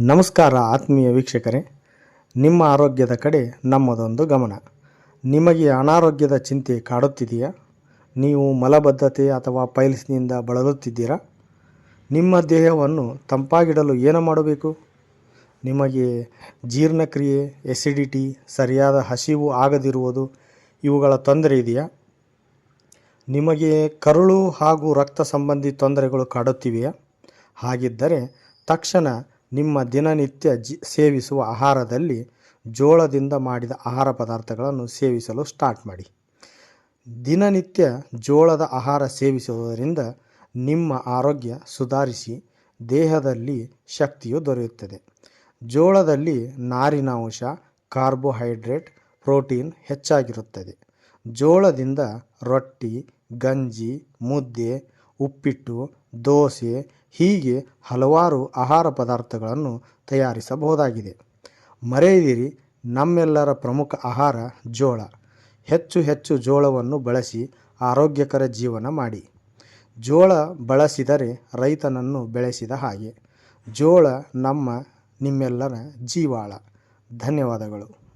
ನಮಸ್ಕಾರ ಆತ್ಮೀಯ ವೀಕ್ಷಕರೇ. ನಿಮ್ಮ ಆರೋಗ್ಯದ ಕಡೆ ನಮ್ಮದೊಂದು ಗಮನ. ನಿಮಗೆ ಅನಾರೋಗ್ಯದ ಚಿಂತೆ ಕಾಡುತ್ತಿದೆಯಾ? ನೀವು ಮಲಬದ್ಧತೆ ಅಥವಾ ಪೈಲ್ಸ್ನಿಂದ ಬಳಲುತ್ತಿದ್ದೀರಾ? ನಿಮ್ಮ ದೇಹವನ್ನು ತಂಪಾಗಿಡಲು ಏನು ಮಾಡಬೇಕು? ನಿಮಗೆ ಜೀರ್ಣಕ್ರಿಯೆ ಎಸಿಡಿಟಿ ಸರಿಯಾದ ಹಸಿವು ಆಗದಿರುವುದು ಇವುಗಳ ತೊಂದರೆ ಇದೆಯಾ? ನಿಮಗೆ ಕರುಳು ಹಾಗೂ ರಕ್ತ ಸಂಬಂಧಿ ತೊಂದರೆಗಳು ಕಾಡುತ್ತಿವೆಯಾ? ಹಾಗಿದ್ದರೆ ತಕ್ಷಣ ನಿಮ್ಮ ದಿನನಿತ್ಯ ಜಿ, ಸೇವಿಸುವ ಆಹಾರದಲ್ಲಿ ಜೋಳದಿಂದ ಮಾಡಿದ ಆಹಾರ ಪದಾರ್ಥಗಳನ್ನು ಸೇವಿಸಲು ಸ್ಟಾರ್ಟ್ ಮಾಡಿ. ದಿನನಿತ್ಯ ಜೋಳದ ಆಹಾರ ಸೇವಿಸುವುದರಿಂದ ನಿಮ್ಮ ಆರೋಗ್ಯ ಸುಧಾರಿಸಿ ದೇಹದಲ್ಲಿ ಶಕ್ತಿಯು ದೊರೆಯುತ್ತದೆ. ಜೋಳದಲ್ಲಿ ನಾರಿನ ಅಂಶ, ಕಾರ್ಬೋಹೈಡ್ರೇಟ್, ಪ್ರೋಟೀನ್ ಹೆಚ್ಚಾಗಿರುತ್ತದೆ. ಜೋಳದಿಂದ ರೊಟ್ಟಿ, ಗಂಜಿ, ಮುದ್ದೆ ಉಪ್ಪಿಟ್ಟು, ದೋಸೆ ಹೀಗೆ ಹಲವಾರು ಆಹಾರ ಪದಾರ್ಥಗಳನ್ನು ತಯಾರಿಸಬಹುದಾಗಿದೆ. ಮರೆಯದಿರಿ, ನಮ್ಮೆಲ್ಲರ ಪ್ರಮುಖ ಆಹಾರ ಜೋಳ. ಹೆಚ್ಚು ಹೆಚ್ಚು ಜೋಳವನ್ನು ಬಳಸಿ ಆರೋಗ್ಯಕರ ಜೀವನ ಮಾಡಿ. ಜೋಳ ಬಳಸಿದರೆ ರೈತನನ್ನು ಬೆಳೆಸಿದ ಹಾಗೆ. ಜೋಳ ನಮ್ಮ ನಿಮ್ಮೆಲ್ಲರ ಜೀವಾಳ. ಧನ್ಯವಾದಗಳು.